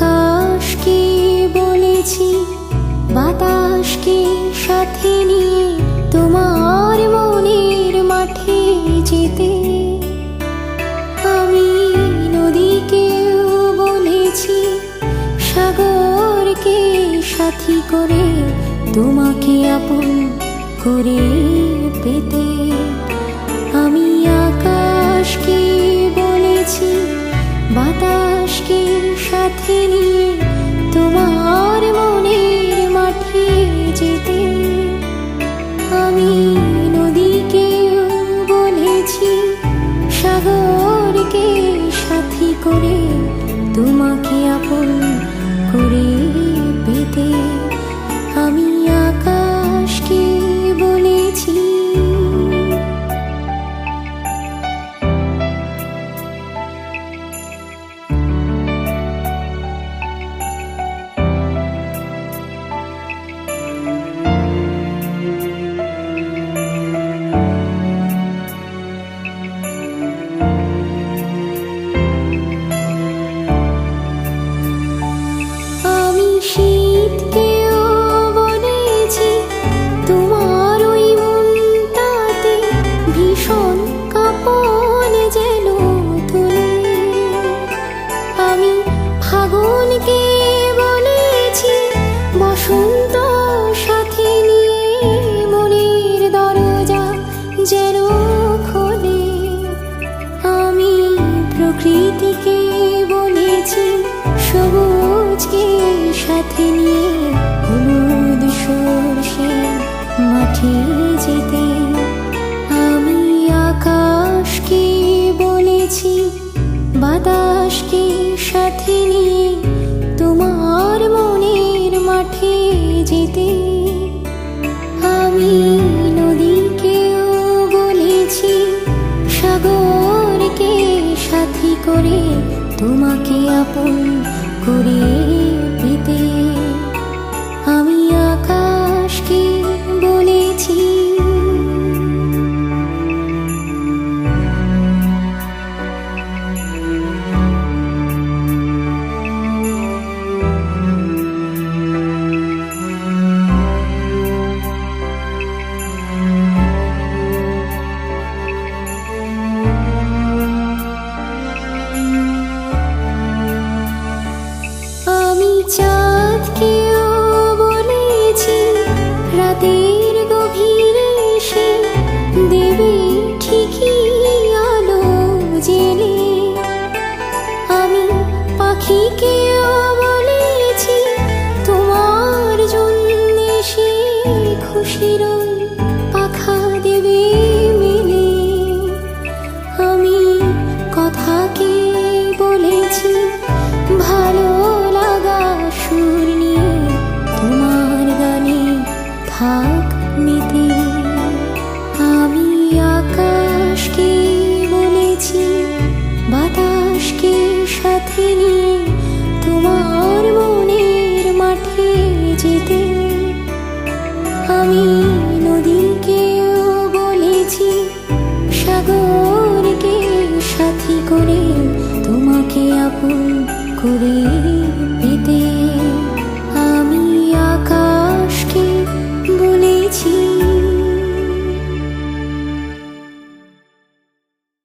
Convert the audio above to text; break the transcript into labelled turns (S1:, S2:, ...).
S1: আকাশকে বলেছি? বাতাসকে সাথে নিয়ে তোমার মনের মাঠে যেতে? আমি নদীকেও বলেছি, সাগরকে সাথী করে তোমাকে আপন করে পেতে। আমি আকাশকে বলেছি, বাতাস বাতাসকে সাথে নিয়ে তোমার মনের মাঠে যেতে। আমি নদীকে বলেছি সাগরকে সাথী করে তোমাকে যেন খোলে, আমি প্রকৃতিকে বলেছি, সবুজকে সাথে নিয়ে হলুদ সর্ষে মাঠে যেতে। আমি আকাশকে বলেছি, বাতাসকে সাথে নিয়ে করে তোমাকে আপন করে। বলেছি, তোমার জন্য সে খুশির পাখা দেবে আমি বলেছি তোমার গানে থাক মেতে আমি আকাশকে সাগরকে সাথী করে তোমাকে আপন করে?